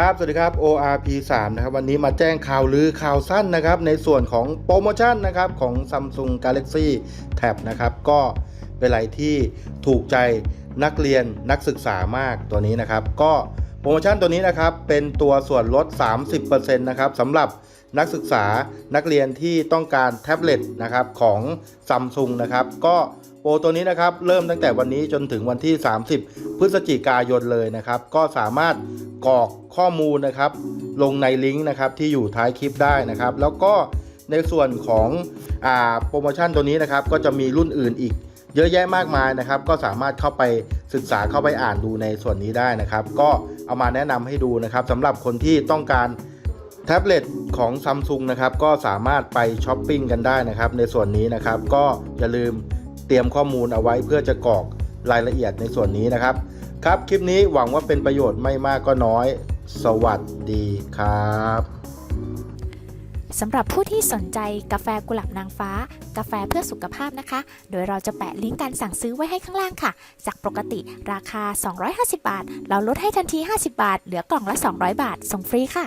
ครับ สวัสดีครับ ORP 3นะครับ วันนี้มาแจ้งข่าวลือข่าวสั้นนะครับ ในส่วนของโปรโมชั่นนะครับ ของ Samsung Galaxy Tab นะครับ ก็เป็นอะไรที่ถูกใจนักเรียนนักศึกษามากตัวนี้นะครับ ก็โปรโมชั่นตัวนี้นะครับ เป็นตัวส่วนลด 30%นะครับสำหรับนักศึกษานักเรียนที่ต้องการแท็บเล็ตนะครับของ Samsung นะครับ ก็ โปรตัวนี้นะครับเริ่มตั้งแต่วันนี้จนถึงวันที่ 30 พฤศจิกายนเลยนะครับ ก็สามารถกรอกข้อมูลนะครับ ลงในลิงก์นะครับที่อยู่ท้ายคลิปได้นะครับ แล้วก็ในส่วนของอ่าโปรโมชั่นตัวนี้นะครับ ก็จะมีรุ่นอื่นอีก เยอะแยะมากมายนะครับ ก็สามารถเข้าไปศึกษาเข้าไปอ่านดูในส่วนนี้ได้นะครับ ก็เอามาแนะนำให้ดูนะครับสำหรับคนที่ต้องการแท็บเล็ตของ Samsung นะครับก็สามารถไปช้อปปิ้งกันได้นะครับ ในส่วนนี้นะครับก็อย่าลืม เตรียมข้อมูลเอาไว้เพื่อจะกรอกรายละเอียดในส่วนนี้นะครับ ครับคลิปนี้หวังว่าเป็นประโยชน์ไม่มากก็น้อย สวัสดีครับสำหรับผู้ที่สนใจกาแฟกุหลาบนางฟ้า กาแฟเพื่อสุขภาพนะคะ โดยเราจะแปะลิงก์การสั่งซื้อไว้ให้ข้างล่างค่ะ จากปกติราคา 250 บาท เราลดให้ทันที 50 บาท เหลือกล่องละ 200 บาท ส่งฟรีค่ะ